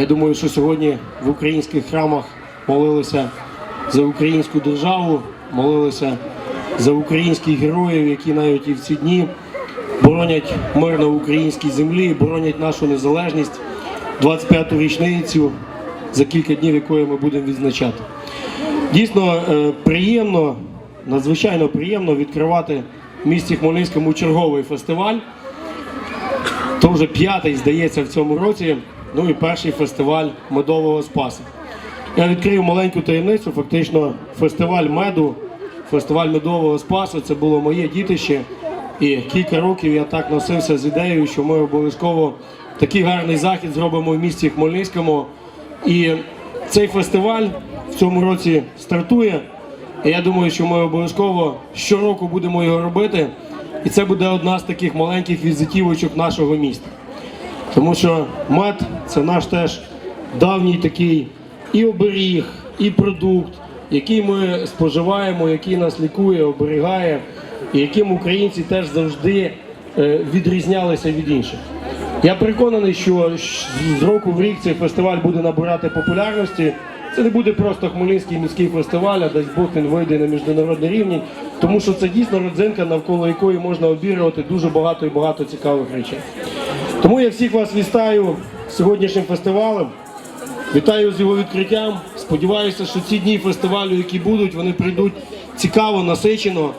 Я думаю, що сьогодні в українських храмах молилися за українську державу, молилися за українських героїв, які навіть і в ці дні боронять мир на українській землі, боронять нашу незалежність, 25-ту річницю, за кілька днів якої ми будемо відзначати. Дійсно е, приємно, надзвичайно приємно відкривати в місті Хмельницькому черговий фестиваль. То вже п'ятий, здається, в цьому році. Ну і перший фестиваль медового спасу. Я відкрив маленьку таємницю. Фактично, фестиваль меду, фестиваль медового спасу це було моє дітище. І кілька років я так носився з ідеєю, що ми обов'язково такий гарний захід зробимо в місті Хмельницькому. І цей фестиваль в цьому році стартує. І я думаю, що ми обов'язково щороку будемо його робити. І це буде одна з таких маленьких візитівочок нашого міста. Тому що мед це наш теж давній такий і оберіг, і продукт, який ми споживаємо, який нас лікує, оберігає, і яким українці теж завжди е, відрізнялися від інших. Я переконаний, що з року в рік цей фестиваль буде набирати популярності. Це не буде просто Хмельницький міський фестиваль, а дасть Бог він вийде на міжнародний рівень, тому що це дійсно родзинка, навколо якої можна обірювати дуже багато і багато цікавих речей. Тому я всіх вас вітаю сьогоднішнім фестивалем. Вітаю з його відкриттям. Сподіваюся, що ці дні фестивалю, які будуть, вони прийдуть цікаво, насичено.